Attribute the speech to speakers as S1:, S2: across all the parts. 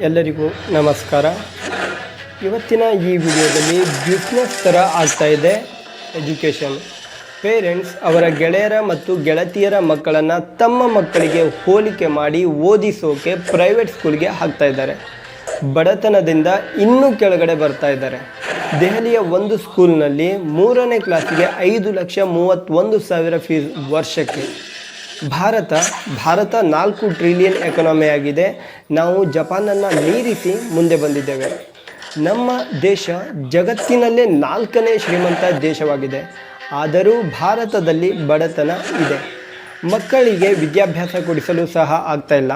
S1: ಎಲ್ಲರಿಗೂ ನಮಸ್ಕಾರ. ಇವತ್ತಿನ ಈ ವಿಡಿಯೋದಲ್ಲಿ ಬಿಸ್ನೆಸ್ ಥರ ಆಗ್ತಾಯಿದೆ ಎಜುಕೇಷನ್ ಪೇರೆಂಟ್ಸ್ ಅವರ ಗೆಳೆಯರ ಮತ್ತು ಗೆಳತಿಯರ ಮಕ್ಕಳನ್ನು ತಮ್ಮ ಮಕ್ಕಳಿಗೆ ಹೋಲಿಕೆ ಮಾಡಿ ಓದಿಸೋಕೆ ಪ್ರೈವೇಟ್ ಸ್ಕೂಲ್ಗೆ ಹಾಕ್ತಾ ಇದ್ದಾರೆ. ಬಡತನದಿಂದ ಇನ್ನೂ ಕೆಳಗಡೆ ಬರ್ತಾ ಇದ್ದಾರೆ. ದೆಹಲಿಯ ಒಂದು ಸ್ಕೂಲ್ನಲ್ಲಿ ಮೂರನೇ ಕ್ಲಾಸಿಗೆ ಐದು ಲಕ್ಷ ಮೂವತ್ತೊಂದು ಸಾವಿರ ಫೀಸ್ ವರ್ಷಕ್ಕೆ. ಭಾರತ ಭಾರತ ನಾಲ್ಕು ಟ್ರಿಲಿಯನ್ ಎಕನಾಮಿ ಆಗಿದೆ. ನಾವು ಜಪಾನನ್ನು ಮೀರಿಸಿ ಮುಂದೆ ಬಂದಿದ್ದೇವೆ. ನಮ್ಮ ದೇಶ ಜಗತ್ತಿನಲ್ಲೇ ನಾಲ್ಕನೇ ಶ್ರೀಮಂತ ದೇಶವಾಗಿದೆ. ಆದರೂ ಭಾರತದಲ್ಲಿ ಬಡತನ ಇದೆ. ಮಕ್ಕಳಿಗೆ ವಿದ್ಯಾಭ್ಯಾಸ ಕೊಡಿಸಲು ಸಹ ಆಗ್ತಾ ಇಲ್ಲ.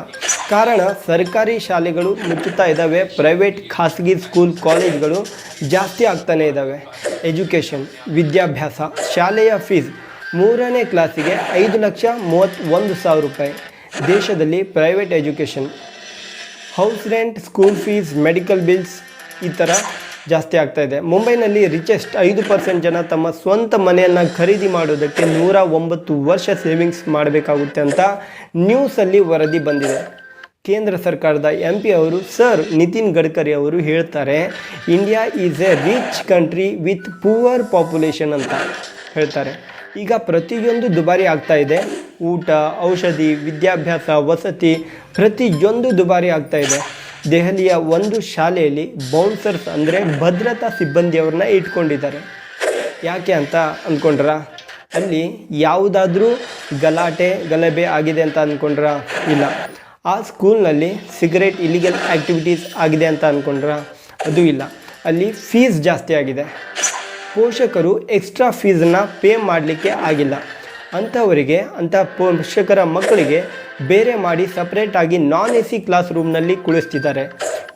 S1: ಕಾರಣ ಸರ್ಕಾರಿ ಶಾಲೆಗಳು ಮುಚ್ಚುತ್ತಾ ಇದ್ದಾವೆ. ಪ್ರೈವೇಟ್ ಖಾಸಗಿ ಸ್ಕೂಲ್, ಕಾಲೇಜ್ಗಳು ಜಾಸ್ತಿ ಆಗ್ತಾನೇ ಇದ್ದಾವೆ. ಎಜುಕೇಷನ್ ವಿದ್ಯಾಭ್ಯಾಸ, ಶಾಲೆಯ ಫೀಸ್ ಮೂರನೇ ಕ್ಲಾಸಿಗೆ ಐದು ಲಕ್ಷ ಮೂವತ್ತೊಂದು ಸಾವಿರ ರೂಪಾಯಿ. ದೇಶದಲ್ಲಿ private education house rent school fees medical bills ಈ ಥರ ಜಾಸ್ತಿ ಆಗ್ತಾ ಇದೆ. ಮುಂಬೈನಲ್ಲಿ ರಿಚೆಸ್ಟ್ ಐದು ಪರ್ಸೆಂಟ್ ಜನ ತಮ್ಮ ಸ್ವಂತ ಮನೆಯನ್ನು ಖರೀದಿ ಮಾಡೋದಕ್ಕೆ ನೂರ ಒಂಬತ್ತು ವರ್ಷ ಸೇವಿಂಗ್ಸ್ ಮಾಡಬೇಕಾಗುತ್ತೆ ಅಂತ ನ್ಯೂಸಲ್ಲಿ ವರದಿ ಬಂದಿದೆ. ಕೇಂದ್ರ ಸರ್ಕಾರದ ಎಂ ಪಿ ಅವರು ಸರ್ ನಿತಿನ್ ಗಡ್ಕರಿ ಅವರು ಹೇಳ್ತಾರೆ India is a rich country with poor population ಅಂತ ಹೇಳ್ತಾರೆ. ಈಗ ಪ್ರತಿಯೊಂದು ದುಬಾರಿ ಆಗ್ತಾ ಇದೆ. ಊಟ, ಔಷಧಿ, ವಿದ್ಯಾಭ್ಯಾಸ, ವಸತಿ ಪ್ರತಿಯೊಂದು ದುಬಾರಿ ಆಗ್ತಾ ಇದೆ. ದೆಹಲಿಯ ಒಂದು ಶಾಲೆಯಲ್ಲಿ ಬೌನ್ಸರ್ಸ್ ಅಂದರೆ ಭದ್ರತಾ ಸಿಬ್ಬಂದಿಯವ್ರನ್ನ ಇಟ್ಕೊಂಡಿದ್ದಾರೆ. ಯಾಕೆ ಅಂತ ಅಂದ್ಕೊಂಡ್ರ ಅಲ್ಲಿ ಯಾವುದಾದ್ರೂ ಗಲಾಟೆ, ಗಲಭೆ ಆಗಿದೆ ಅಂತ ಅಂದ್ಕೊಂಡ್ರ ಇಲ್ಲ. ಆ ಸ್ಕೂಲ್ನಲ್ಲಿ ಸಿಗರೇಟ್ ಇಲಿಗಲ್ ಆ್ಯಕ್ಟಿವಿಟೀಸ್ ಆಗಿದೆ ಅಂತ ಅಂದ್ಕೊಂಡ್ರ ಅದು ಇಲ್ಲ. ಅಲ್ಲಿ ಫೀಸ್ ಜಾಸ್ತಿ ಆಗಿದೆ. ಪೋಷಕರು ಎಕ್ಸ್ಟ್ರಾ ಫೀಸನ್ನು ಪೇ ಮಾಡಲಿಕ್ಕೆ ಆಗಿಲ್ಲ. ಅಂಥವರಿಗೆ, ಅಂಥ ಪೋಷಕರ ಮಕ್ಕಳಿಗೆ ಬೇರೆ ಮಾಡಿ ಸಪ್ರೇಟಾಗಿ ನಾನ್ ಎ ಸಿ ಕ್ಲಾಸ್ ರೂಮ್ನಲ್ಲಿ ಕುಳಿಸ್ತಿದ್ದಾರೆ.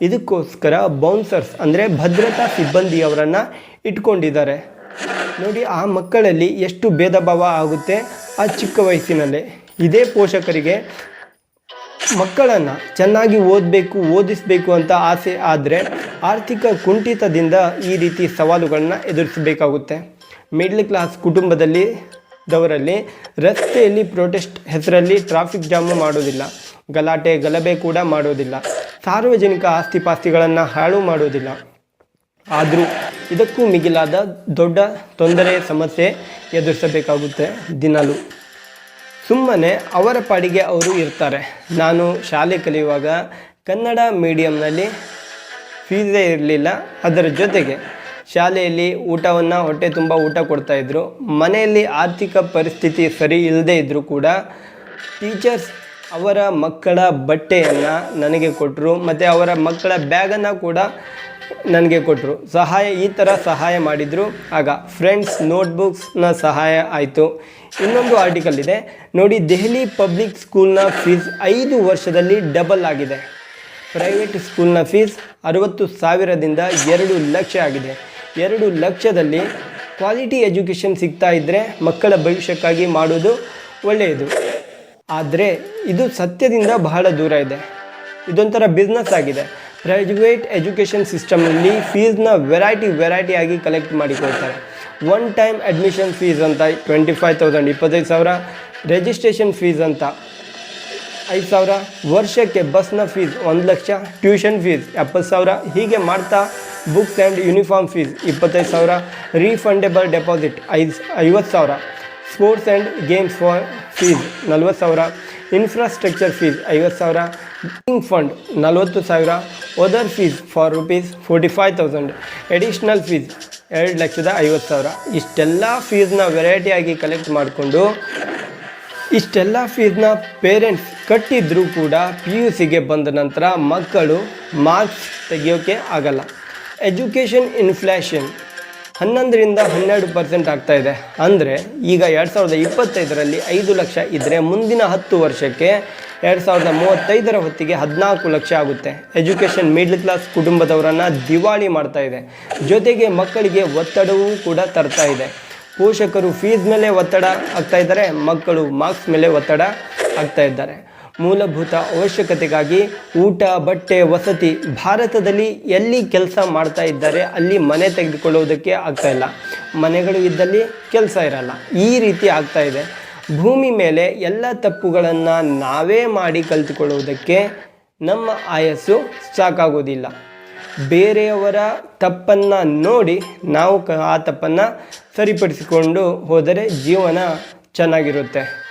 S1: ಇದಕ್ಕೋಸ್ಕರ ಬೌನ್ಸರ್ಸ್ ಅಂದರೆ ಭದ್ರತಾ ಸಿಬ್ಬಂದಿಯವರನ್ನು ಇಟ್ಕೊಂಡಿದ್ದಾರೆ. ನೋಡಿ, ಆ ಮಕ್ಕಳಲ್ಲಿ ಎಷ್ಟು ಭೇದ ಭಾವ ಆಗುತ್ತೆ ಆ ಚಿಕ್ಕ ವಯಸ್ಸಿನಲ್ಲೇ. ಇದೇ ಪೋಷಕರಿಗೆ ಮಕ್ಕಳನ್ನು ಚೆನ್ನಾಗಿ ಓದಬೇಕು, ಓದಿಸಬೇಕು ಅಂತ ಆಸೆ ಆದರೆ ಆರ್ಥಿಕ ಕುಂಠಿತದಿಂದ ಈ ರೀತಿ ಸವಾಲುಗಳನ್ನ ಎದುರಿಸಬೇಕಾಗುತ್ತೆ. ಮಿಡ್ಲ್ ಕ್ಲಾಸ್ ಕುಟುಂಬದಲ್ಲಿ ದವರಲ್ಲಿ ರಸ್ತೆಯಲ್ಲಿ ಪ್ರೊಟೆಸ್ಟ್ ಹೆಸರಲ್ಲಿ ಟ್ರಾಫಿಕ್ ಜಾಮು ಮಾಡೋದಿಲ್ಲ. ಗಲಾಟೆ, ಗಲಭೆ ಕೂಡ ಮಾಡೋದಿಲ್ಲ. ಸಾರ್ವಜನಿಕ ಆಸ್ತಿಪಾಸ್ತಿಗಳನ್ನು ಹಾಳು ಮಾಡೋದಿಲ್ಲ. ಆದರೂ ಇದಕ್ಕೂ ಮಿಗಿಲಾದ ದೊಡ್ಡ ತೊಂದರೆ, ಸಮಸ್ಯೆ ಎದುರಿಸಬೇಕಾಗುತ್ತೆ ದಿನಲೂ. ಸುಮ್ಮನೆ ಅವರ ಪಾಡಿಗೆ ಅವರು ಇರ್ತಾರೆ. ನಾನು ಶಾಲೆ ಕಲಿಯುವಾಗ ಕನ್ನಡ ಮೀಡಿಯಮ್ನಲ್ಲಿ ಫೀಸೇ ಇರಲಿಲ್ಲ. ಅದರ ಜೊತೆಗೆ ಶಾಲೆಯಲ್ಲಿ ಊಟವನ್ನು ಹೊಟ್ಟೆ ತುಂಬ ಊಟ ಕೊಡ್ತಾಯಿದ್ರು ಮನೆಯಲ್ಲಿ ಆರ್ಥಿಕ ಪರಿಸ್ಥಿತಿ ಸರಿ ಇಲ್ಲದೇ ಇದ್ದರೂ ಕೂಡ ಟೀಚರ್ಸ್ ಅವರ ಮಕ್ಕಳ ಬಟ್ಟೆಯನ್ನು ನನಗೆ ಕೊಟ್ಟರು ಮತ್ತು ಅವರ ಮಕ್ಕಳ ಬ್ಯಾಗನ್ನು ಕೂಡ ನನಗೆ ಕೊಟ್ಟರು ಸಹಾಯ, ಈ ಥರ ಸಹಾಯ ಮಾಡಿದರು. ಆಗ ಫ್ರೆಂಡ್ಸ್ ನೋಟ್ಬುಕ್ಸ್ನ ಸಹಾಯ ಆಯಿತು. ಇನ್ನೊಂದು ಆರ್ಟಿಕಲ್ ಇದೆ. ನೋಡಿ, ದೆಹಲಿ ಪಬ್ಲಿಕ್ ಸ್ಕೂಲ್ನ ಫೀಸ್ ಐದು ವರ್ಷದಲ್ಲಿ ಡಬಲ್ ಆಗಿದೆ. ಪ್ರೈವೇಟ್ ಸ್ಕೂಲ್ನ ಫೀಸ್ ಅರವತ್ತು ಸಾವಿರದಿಂದ ಎರಡು ಲಕ್ಷ ಆಗಿದೆ. ಎರಡು ಲಕ್ಷದಲ್ಲಿ ಕ್ವಾಲಿಟಿ ಎಜುಕೇಷನ್ ಸಿಗ್ತಾ ಇದ್ದರೆ ಮಕ್ಕಳ ಭವಿಷ್ಯಕ್ಕಾಗಿ ಮಾಡೋದು ಒಳ್ಳೆಯದು. ಆದರೆ ಇದು ಸತ್ಯದಿಂದ ಬಹಳ ದೂರ ಇದೆ. ಇದೊಂಥರ ಬಿಸ್ನೆಸ್ ಆಗಿದೆ. ಪ್ರೈವೇಟ್ ಎಜುಕೇಷನ್ ಸಿಸ್ಟಮ್ನಲ್ಲಿ ಫೀಸ್ನ ವೆರೈಟಿ ವೆರೈಟಿಯಾಗಿ ಕಲೆಕ್ಟ್ ಮಾಡಿಕೊಳ್ತಾರೆ. ಒನ್ ಟೈಮ್ ಅಡ್ಮಿಷನ್ ಫೀಸ್ ಅಂತ ಟ್ವೆಂಟಿ ಫೈವ್ ತೌಸಂಡ್ ಇಪ್ಪತ್ತೈದು ಸಾವಿರ. ರಿಜಿಸ್ಟ್ರೇಷನ್ ಫೀಸ್ ಅಂತ ಐದು ಸಾವಿರ. ವರ್ಷಕ್ಕೆ ಬಸ್ನ ಫೀಸ್ ಒಂದು ಲಕ್ಷ ಟ್ಯೂಷನ್ ಫೀಸ್ ಎಪ್ಪತ್ತು ಸಾವಿರ. ಹೀಗೆ ಮಾಡ್ತಾ ಬುಕ್ಸ್ ಆ್ಯಂಡ್ ಯೂನಿಫಾರ್ಮ್ ಫೀಸ್ ಇಪ್ಪತ್ತೈದು ಸಾವಿರ. ರೀಫಂಡೆಬಲ್ ಡೆಪಾಸಿಟ್ ಐದು ಐವತ್ತು ಸಾವಿರ. Sports and games for fees ನಲ್ವತ್ತು ಸಾವಿರ. ಇನ್ಫ್ರಾಸ್ಟ್ರಕ್ಚರ್ ಫೀಸ್ ಐವತ್ತು ಸಾವಿರ. ಬಿಲ್ಡಿಂಗ್ ಫಂಡ್ ನಲವತ್ತು ಸಾವಿರ. Other fees for rupees forty five thousand additional fees ಎರಡು ಲಕ್ಷದ ಐವತ್ತು ಸಾವಿರ. ಇಷ್ಟೆಲ್ಲ ಫೀಸ್ನ ವೆರೈಟಿಯಾಗಿ ಕಲೆಕ್ಟ್ ಮಾಡಿಕೊಂಡು, ಇಷ್ಟೆಲ್ಲ ಫೀಸ್ನ ಪೇರೆಂಟ್ಸ್ ಕಟ್ಟಿದ್ರೂ ಕೂಡ ಪಿ ಯು ಸಿಗೆ ಬಂದ ನಂತರ ಮಕ್ಕಳು ಮಾರ್ಕ್ಸ್ ತೆಗಿಯೋಕ್ಕೆ ಆಗಲ್ಲ. ಎಜುಕೇಷನ್ ಇನ್ಫ್ಲ್ಯಾಷನ್ ಹನ್ನೊಂದರಿಂದ ಹನ್ನೆರಡು ಪರ್ಸೆಂಟ್ ಆಗ್ತಾ ಇದೆ. ಅಂದರೆ ಈಗ ಎರಡು ಸಾವಿರದ ಇಪ್ಪತ್ತೈದರಲ್ಲಿ ಐದು ಲಕ್ಷ ಇದ್ದರೆ ಮುಂದಿನ ಹತ್ತು ವರ್ಷಕ್ಕೆ ಎರಡು ಸಾವಿರದ ಮೂವತ್ತೈದರ ಹೊತ್ತಿಗೆ ಹದಿನಾಲ್ಕು ಲಕ್ಷ ಆಗುತ್ತೆ. ಎಜುಕೇಷನ್ ಮಿಡ್ಲ್ ಕ್ಲಾಸ್ ಕುಟುಂಬದವರನ್ನು ದಿವಾಳಿ ಮಾಡ್ತಾ ಇದೆ. ಜೊತೆಗೆ ಮಕ್ಕಳಿಗೆ ಒತ್ತಡವೂ ಕೂಡ ತರ್ತಾ ಇದೆ. ಪೋಷಕರು ಫೀಸ್ ಮೇಲೆ ಒತ್ತಡ ಆಗ್ತಾ ಇದ್ದಾರೆ, ಮಕ್ಕಳು ಮಾರ್ಕ್ಸ್ ಮೇಲೆ ಒತ್ತಡ ಆಗ್ತಾ ಇದ್ದಾರೆ. ಮೂಲಭೂತ ಅವಶ್ಯಕತೆಗಾಗಿ ಊಟ, ಬಟ್ಟೆ, ವಸತಿ ಭಾರತದಲ್ಲಿ ಎಲ್ಲಿ ಕೆಲಸ ಮಾಡ್ತಾ ಇದ್ದಾರೆ ಅಲ್ಲಿ ಮನೆ ತೆಗೆದುಕೊಳ್ಳುವುದಕ್ಕೆ ಆಗ್ತಾ ಇಲ್ಲ. ಮನೆಗಳು ಇದ್ದಲ್ಲಿ ಕೆಲಸ ಇರಲ್ಲ. ಈ ರೀತಿ ಆಗ್ತಾ ಇದೆ. ಭೂಮಿ ಮೇಲೆ ಎಲ್ಲ ತಪ್ಪುಗಳನ್ನು ನಾವೇ ಮಾಡಿ ಕಲಿತುಕೊಳ್ಳುವುದಕ್ಕೆ ನಮ್ಮ ಆಯಸ್ಸು ಸಾಕಾಗೋದಿಲ್ಲ. ಬೇರೆಯವರ ತಪ್ಪನ್ನು ನೋಡಿ ನಾವು ಆ ತಪ್ಪನ್ನು ಸರಿಪಡಿಸಿಕೊಂಡು ಹೋದರೆ ಜೀವನ ಚೆನ್ನಾಗಿರುತ್ತೆ.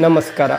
S1: ನಮಸ್ಕಾರ.